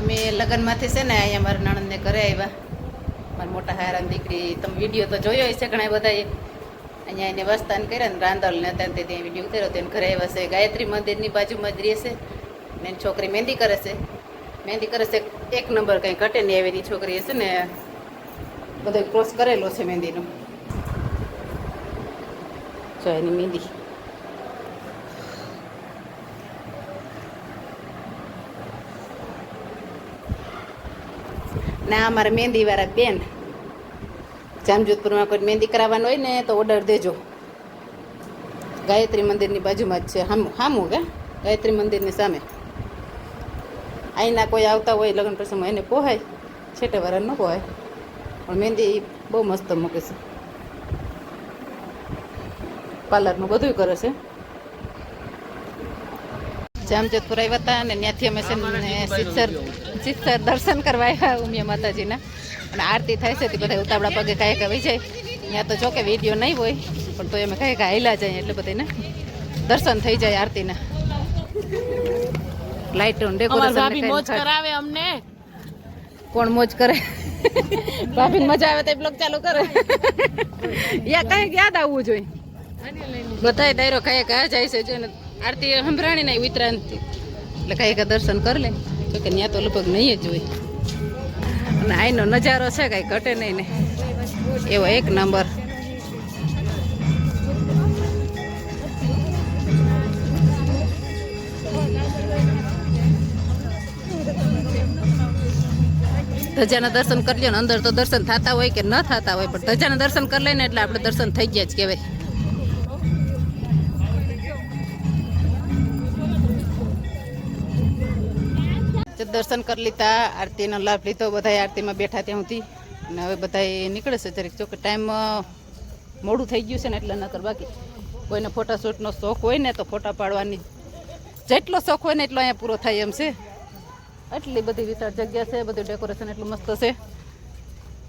અમે લગ્નમાંથી છે ને અહીંયા મારા નણંદને ઘરે આવ્યા. મારા મોટા હારાની દીકરી, તમે વીડિયો તો જોયો હશે ઘણા બધાએ. અહીંયા એને વસ્તાન કર્યા ને રાંદલ ને હતા તે ત્યાં વીડિયો ઉતાર્યો, તેને ઘરે આવ્યા છે. ગાયત્રી મંદિરની બાજુમાં જ રહેશે ને છોકરી મહેંદી કરે છે. મહેંદી કરે છે, એક નંબર કંઈ ઘટે નહીં એવી છોકરી હશે ને. બધો ક્રોસ કરેલો છે મહેંદીનો. જો એની મહેંદી. ના અમારે મહેંદીવાળા બેન. જામજોધપુરમાં કોઈ મહેંદી કરાવવાનું હોય ને તો ઓર્ડર દેજો. ગાયત્રી મંદિરની બાજુમાં જ છે. હામું હામું કે? ગાયત્રી મંદિરની સામે. અહીંના કોઈ આવતા હોય લગ્ન પ્રસંગમાં એને પોહાય. છેટે વાળા ન પોહાય. પણ મહેંદી બહુ મસ્ત મૂકે છે. પાર્લરનું બધું કરે છે. જામજોધપુર આવ્યા હતા અને ત્યાંથી અમે છે ને સિત્સર સિત્સર દર્શન કરવા આવ્યા ઉમિયા માતાજીના. અને આરતી થાય છે તે બધા ઉતાવળા પગે કાંઈ કાંઈ જાય ત્યાં તો જો કે વીડિયો નહીં હોય પણ તો અમે કાંઈ કાંઈ જાય એટલે બધાને દર્શન થઈ જાય આરતીના. લાઈટ ડેકોરેશન કરાવે અમને. કોણ મોજ કરે? ભાભી મજા આવે તો બ્લોગ ચાલુ કરે. યા કાંઈક યાદ આવવું જોઈએ. બધાય ડાયરો કયા કયા જાય છે જો ને આરતી સંભરાણી નહીં ઉતરાણ એટલે કઈ કઈ દર્શન કરી લે. તો કે ત્યાં તો લગભગ નહીં જ હોય અને આઈનો નજારો છે કાંઈ ઘટે નહીં ને. એવો એક નંબર. ધજાના દર્શન કરી લો અંદર તો દર્શન થતા હોય કે ન થતા હોય, પણ ધજાના દર્શન કરી લઈને એટલે આપણે દર્શન થઈ ગયા જ કહેવાય. દર્શન કરી લીધા, આરતીનો લાભ લીધો બધા આરતીમાં બેઠા ત્યાં સુધી. અને હવે બધા નીકળે છે જરીક. જો કે ટાઈમ મોડું થઈ ગયું છે ને એટલે નકર બાકી. કોઈને ફોટાશૂટનો શોખ હોય ને તો ફોટા પાડવાની. જેટલો શોખ હોય ને એટલો અહીંયા પૂરો થાય એમ છે. એટલી બધી વિશાળ જગ્યા છે, બધું ડેકોરેશન એટલું મસ્ત છે.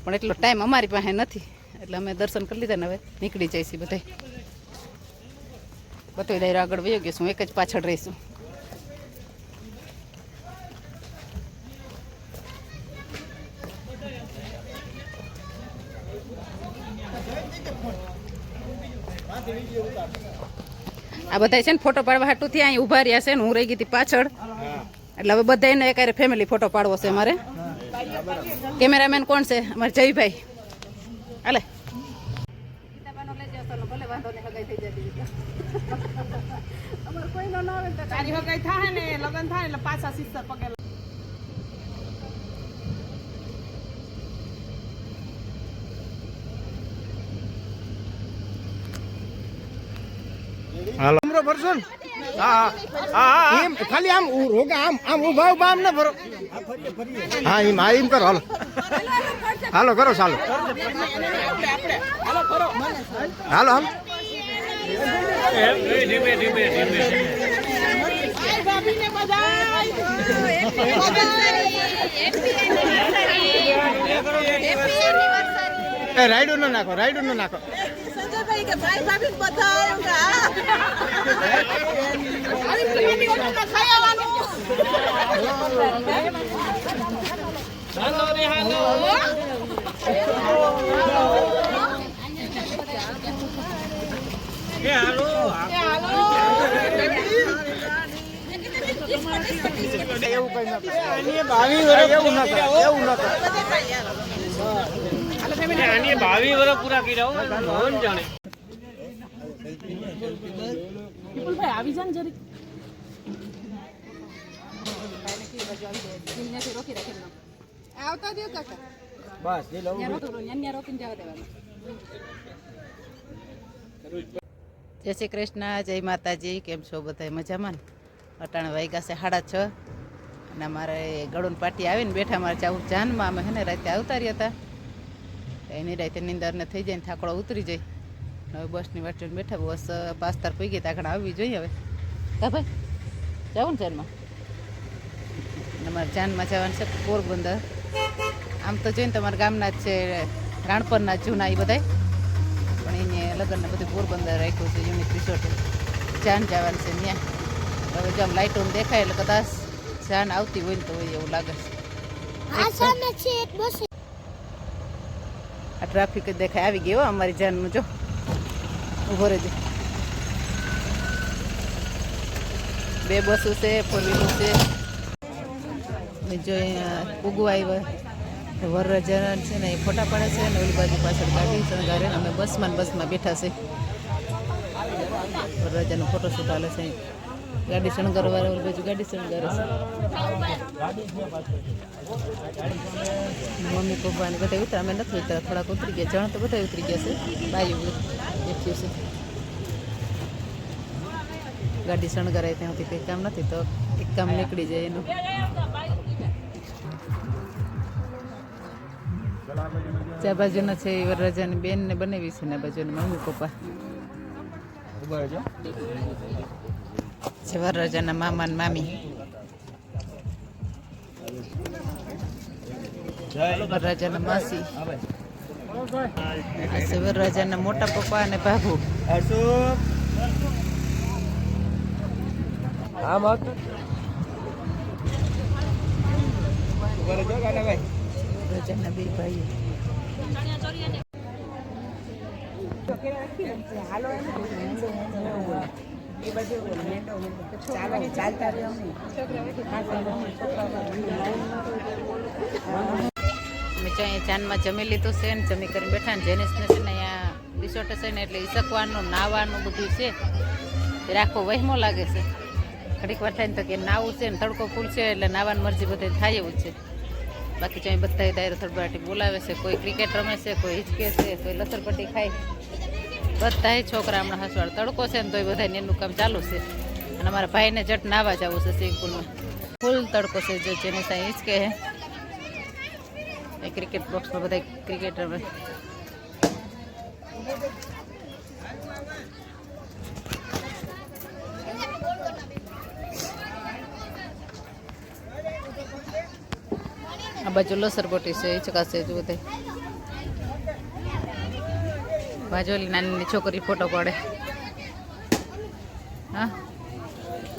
પણ એટલો ટાઈમ અમારી પાસે નથી. એટલે અમે દર્શન કરી લીધા ને હવે નીકળી જઈશું બધા બધો ડાયરો આગળ વયો ગયો છું એક જ પાછળ રહીશું આ બધા છે ને ફોટો પાડવા હાટુથી અહીં ઊભા રહ્યા છે ને હું રહી ગઈ હતી પાછળ. એટલે હવે બધાને એકારે ફેમિલી ફોટો પાડવો છે અમારે. કેમેરામેન કોણ છે? અમારે જયભાઈ. હાલે. તારી હગાઈ થાય ને લગન થાય એટલે પાછા શિસ્તર પગે હાલો. કેમેરો ભરશો ને? હા હા. એમ ખાલી આમ ઉ- આમ આમ ઊભા ઊભા આમ ના ભરો. હા એમ હા એમ કરો હાલો. હાલો કરો ચાલો. હાલો હાલો. એ રાયડું નો નાખો રાયડું નો નાખો. એવું ના એવું ના આની બાવી વર્ષ પૂરા કર્યા ભગવાન જાણે. વિપુલભાઈ આવી જા ને જરીક. આવતા દો કાકા બસ એ લઉં રોકીને જવા દેવાનું. જય શ્રી કૃષ્ણ જય માતાજી કેમ છો બધા? મજામાં ને? અટાણે વાગ્યા છે સાડા છ અને અમારે ગળુન પાટી આવીને બેઠા મારે ચાવું જાનમાં અમે હે ને રાતે આવતા રહ્યા હતા. એની રાતે નિંદરને થઈ જાય ને થાકડો ઉતરી જાય. હવે બસની વાટને બેઠા બસ પાસ્તર પી ગઈ ત્યાં આવવી જોઈએ હવે. કા ભાઈ જવું ને જાનમાં? અમારે જાનમાં જવાનું છે પોરબંદર. આમ તો જોઈને તમારા ગામના જ છે રાણપરના જૂના એ બધાય. પણ એને લગ્નને બધું પોરબંદર રાખ્યું છે યુનિક રિસોર્ટ જાન જવાનું છે ત્યાં હવે જો આમ લાઇટો દેખાય એટલે કદાચ જાન આવતી હોય ને તો હોય એવું લાગે છે. આ ટ્રાફિક દેખાય. આવી ગયો અમારી જાનનું જો. ઊભો રહેજો. બે બસો છે ફોર વ્હીલર છે જો અહીંયા ઉગવા વરરાજા છે ને એ ફોટા પડે છે ને ઓલી બાજુ પાછળ ગાડી શણગારે અમે બસમાં બસમાં બેઠા છે. વરરાજાનો ફોટોશૂટ હાલે છે. ગાડી શણગારવા ઓલી બાજુ ગાડી શણગાર મમ્મી પપ્પા ને બધા ઉતરા, અમે નથી ઉતરા, થોડાક ઉતરી ગયા. જણ તો બધા ઉતરી ગયા છે. બાયું દેખ્યું છે. ગાડી શણગારાય ત્યાં સુધી કંઈ કામ નથી, તો એક કામ નીકળી જાય એનું. ચા બાજુનો છે એ વરરાજાની બેન ને બનાવી છે ને બાજુના મમ્મી પપ્પા. વરરાજાના મામા ને મામી વરરાજાના માસી વરરાજાના મોટા પપ્પા અને ભાભુ વરરાજાના બે ભાઈઓ અમે જો અહીંયા ચાંદમાં જમી લીધું છે ને જમી કરીને બેઠા ને જેનિસને છે ને અહીંયા રિસોર્ટ છે ને એટલે ઈસકવાનું નાવાનું બધું છે. એ આખો વહેમો લાગે છે. ઘડીક વાર થાય ને તો કે નાવું છે ને તડકો ફૂલ છે એટલે નાવાની મરજી બધે થાય એવું છે. બાકી જો બધા દાયરો થડબાટી બોલાવે છે, કોઈ ક્રિકેટ રમે છે, કોઈ હિચકે છે, કોઈ લસરપટ્ટી ખાય. બધા છોકરા હમણાં હસવાડ તડકો છે ને તોય બધા એનું કામ ચાલુ છે. અને અમારા ભાઈને જટ નાવા જવું છે સ્વિમિંગ પુલમાં ફૂલ તડકો છે જો જેની સાંઈ હિચકે હે. એ ક્રિકેટ બોક્સમાં બધા ક્રિકેટ રમે આ બાજુ લસરપટ્ટી છે હિચકા છે જો બધા નાની નાની છોકરી ફોટો પડે. હા.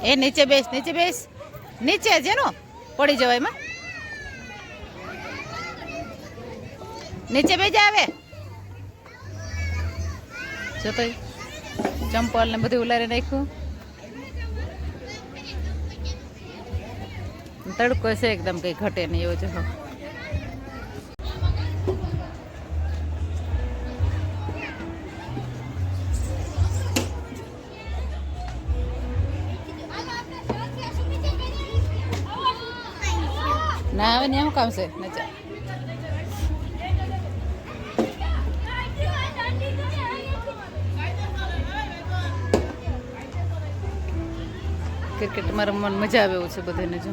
એ નીચે બેસ નીચે બેસ. નીચે જેનો પડી જવાય એમાં. નીચે બેજ આવે જો તો ચંપલ ને બધું ઉલારી નાખ્યું. તડકો છે એકદમ કઈ ઘટે નહીં એવો જો આવે ને એમ કામ છે નચા. ક્રિકેટમાં રમવાની મજા આવે એવું છે બધાને જો.